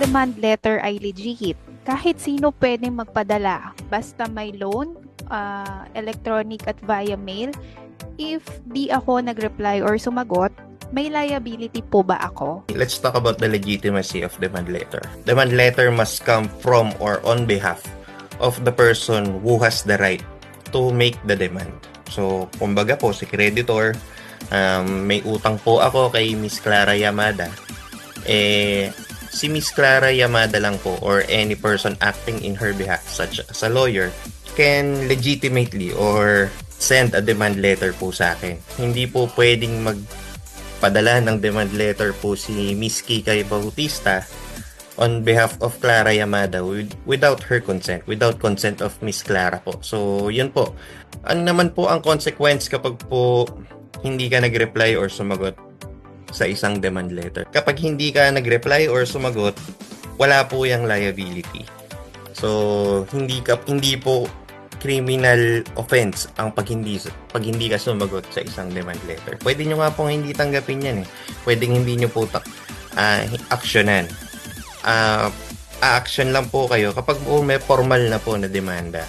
demand letter ay legit. Kahit sino pwedeng magpadala, basta may loan, ah, electronic at via mail. If di ako nag-reply or sumagot, may liability po ba ako? Let's talk about the legitimacy of demand letter. Demand letter must come from or on behalf of the person who has the right to make the demand. So, kumbaga po, si creditor, um, may utang po ako kay Miss Clara Yamada. Eh, si Miss Clara Yamada lang po or any person acting in her behalf, such as a lawyer, can legitimately or send a demand letter po sa akin. Hindi po pwedeng mag padala ng demand letter po si Miss Kikay Bautista on behalf of Clara Yamada with, without her consent, without consent of Miss Clara po. So, yun po. Ano naman po ang consequence kapag po hindi ka nag-reply or sumagot sa isang demand letter? Kapag hindi ka nag-reply or sumagot, wala po yung liability. So, hindi ka hindi po criminal offense ang pag hindi pag hindi ka sumagot sa isang demand letter. Pwede nyo nga pong hindi tanggapin yan eh. Pwedeng hindi nyo po ta- ah, actionan. Ah, action lang po kayo kapag po may formal na po na demanda.